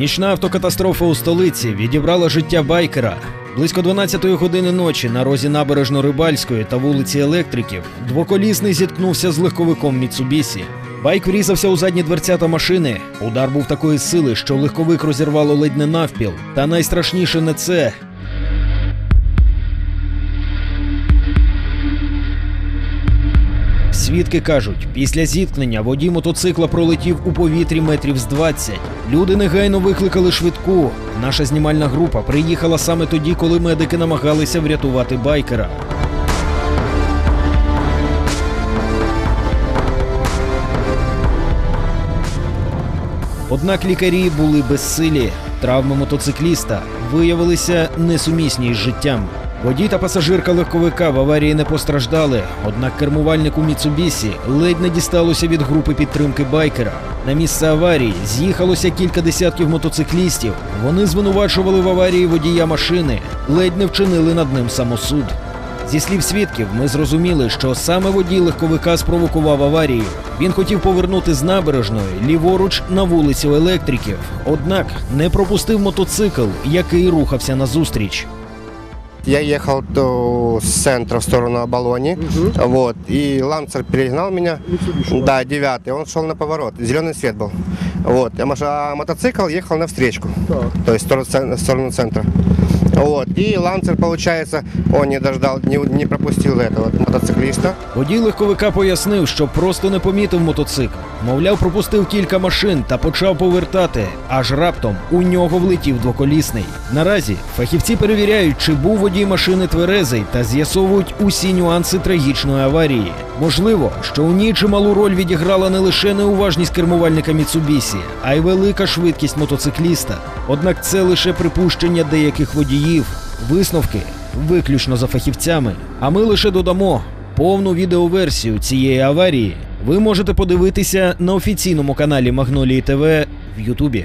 Нічна автокатастрофа у столиці відібрала життя байкера. Близько 12-ї години ночі на розі набережно-рибальської та вулиці Електриків двоколісний зіткнувся з легковиком Міцубісі. Байк врізався у задні дверцята машини. Удар був такої сили, що легковик розірвало ледь не навпіл. Та найстрашніше не це. Свідки кажуть, після зіткнення водій мотоцикла пролетів у повітрі метрів з 20. Люди негайно викликали швидку. Наша знімальна група приїхала саме тоді, коли медики намагалися врятувати байкера. Однак лікарі були безсилі. Травми мотоцикліста виявилися несумісні з життям. Водій та пасажирка легковика в аварії не постраждали, однак кермувальнику Міцубісі ледь не дісталося від групи підтримки байкера. На місце аварії з'їхалося кілька десятків мотоциклістів. Вони звинувачували в аварії водія машини, ледь не вчинили над ним самосуд. Зі слів свідків, ми зрозуміли, що саме водій легковика спровокував аварію. Він хотів повернути з набережної ліворуч на вулицю електриків, однак не пропустив мотоцикл, який рухався назустріч. Я ехал до, с центра в сторону Оболони, вот, и Ланцер перегнал меня, да, девятый, он шел на поворот, зеленый свет был, вот, а маш- а мотоцикл ехал на встречку, то есть в сторону, цен- в сторону центра, вот, и Ланцер, получается, он не дождал, не, не пропустил этого мотоциклиста, Водій легковика пояснив, що просто не помітив мотоцикл. Мовляв, пропустив кілька машин та почав повертати. Аж раптом у нього влетів двоколісний. Наразі фахівці перевіряють, чи був водій машини тверезий та з'ясовують усі нюанси трагічної аварії. Можливо, що у ній чималу роль відіграла не лише неуважність кермувальника Міцубісі, а й велика швидкість мотоцикліста. Однак це лише припущення деяких водіїв. Висновки виключно за фахівцями. А ми лише додамо повну відеоверсію цієї аварії. Ви можете подивитися на офіційному каналі Магнолії ТВ в Ютубі.